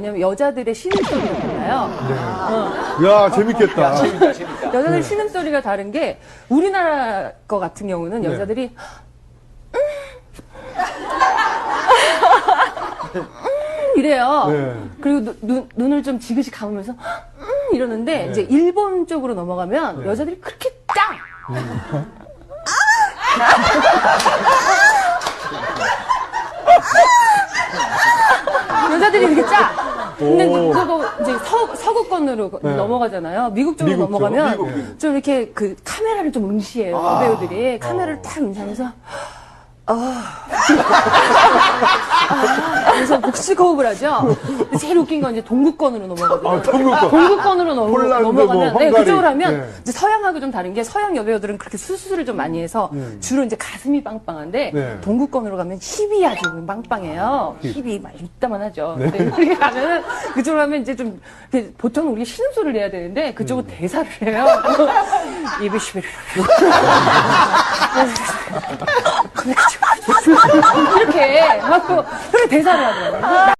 왜냐면 여자들의 신음 소리가 달라요. 야, 재밌겠다. 재밌다, 재밌다. 여자들 신음 소리가 다른 게 우리나라 거 같은 경우는 네. 여자들이 음, 이래요. 네. 그리고 누- 눈, 눈을 좀 지그시 감으면서 음, 이러는데 네. 이제 일본 쪽으로 넘어가면 여자들이 그렇게 짜. 여자들이 이렇게 짜. 근데 오. 그거 이제 서, 서구권으로 네. 넘어가잖아요. 미국 쪽으로 미국 쪽, 넘어가면 미국, 미국. 좀 이렇게 그 카메라를 좀 응시해요. 아. 배우들이 카메라를 딱 응시하면서 아. 그래서 복식호흡을 하죠. 근데 제일 웃긴 건 이제 동구권으로 넘어가거든요. 아, 동구권. 동구권으로 넘어, 폴란드, 넘어가면 뭐, 네. 그쪽으로 하면 네. 이제 서양하고 좀 다른 게 서양 여배우들은 그렇게 수술을 좀 많이 해서 주로 이제 가슴이 빵빵한데 네. 동구권으로 가면 힙이 아주 빵빵해요. 힙이 막 이따만 하죠. 네. 근데 우리가 가면은 그쪽으로 가면 이제 좀 보통 우리 신음소리를 내야 되는데 그쪽은 음. 대사를 해요. 이비시비를 이렇게 막 또, 그래 대사를 하더라고요.